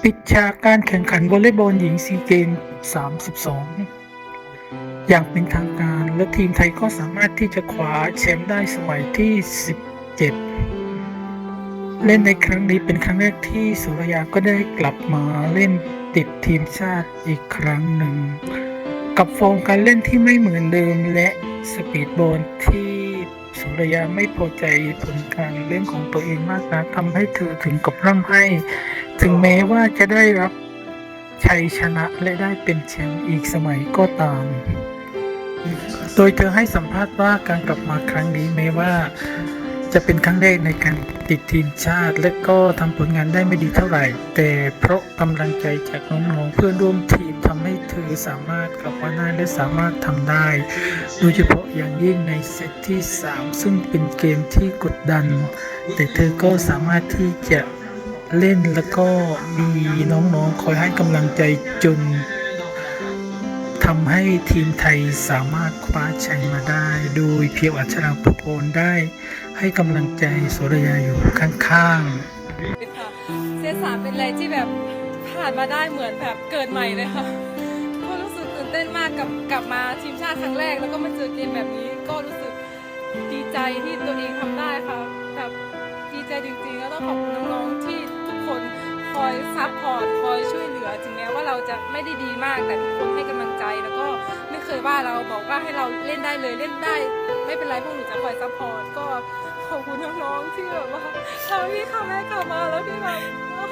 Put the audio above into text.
ปิดฉากการแข่งขันวอลเลย์บอลหญิงซีเกม 32 อย่างเป็นทางการและทีมไทยก็สามารถที่จะคว้าแชมป์ได้สมัยที่ 17 เล่นในครั้งนี้เป็นครั้งแรกที่สุรยาก็ได้กลับมาเล่นติดทีมชาติอีกครั้งหนึ่ง กับฟอร์มการเล่นที่ไม่เหมือนเดิมและสปีดบอลที่สุรยาไม่พอใจผลการเล่นของตัวเองมากนะทำให้เธอถึงกับร่ำไห้ ถึงแม้ว่าจะได้รับชัยชนะและได้เป็นแชมป์อีกสมัยก็ตาม โดยเธอให้สัมภาษณ์ว่าการกลับมาครั้งนี้แม้ว่า จะเป็นครั้งแรกในการติดทีมชาติ และก็ทำผลงานได้ไม่ดีเท่าไหร่ แต่เพราะกำลังใจจากน้องๆเพื่อนร่วมทีมทำให้เธอสามารถกลับมาได้และสามารถทำได้ โดยเฉพาะอย่างยิ่งในเซตที่ 3 ซึ่งเป็นเกมที่กดดัน แต่เธอก็สามารถที่จะ เล่นแล้วก็มีน้องๆ คอยให้กำลังใจจนทำให้ทีมไทยสามารถคว้าชัยมาได้ โดยเพียวอัชราภพลได้ให้กำลังใจโสรยาอยู่ข้างค่ะเซตสามเป็นอะไรที่แบบผ่านมาได้เหมือนแบบเกิดใหม่เลยค่ะก็รู้สึกตื่นเต้นมากกับกลับมาทีมชาติครั้งแรก แล้วก็มาเจอเกมแบบนี้ก็รู้สึกดีใจที่ตัวเอง ซัพพอร์ตคอยช่วยเหลือถึงแม้ว่าเราจะไม่ได้ดีมากแต่ทุกคนให้กำลังใจแล้วก็ไม่เคยว่าเราบอกว่าให้เราเล่นได้เลยเล่นได้ ไม่เป็นไรพวกหนูจะคอยซัพพอร์ตก็ขอบคุณน้องๆที่แบบว่าทำให้พี่ข้าแม่กลับมาแล้วพี่แบบ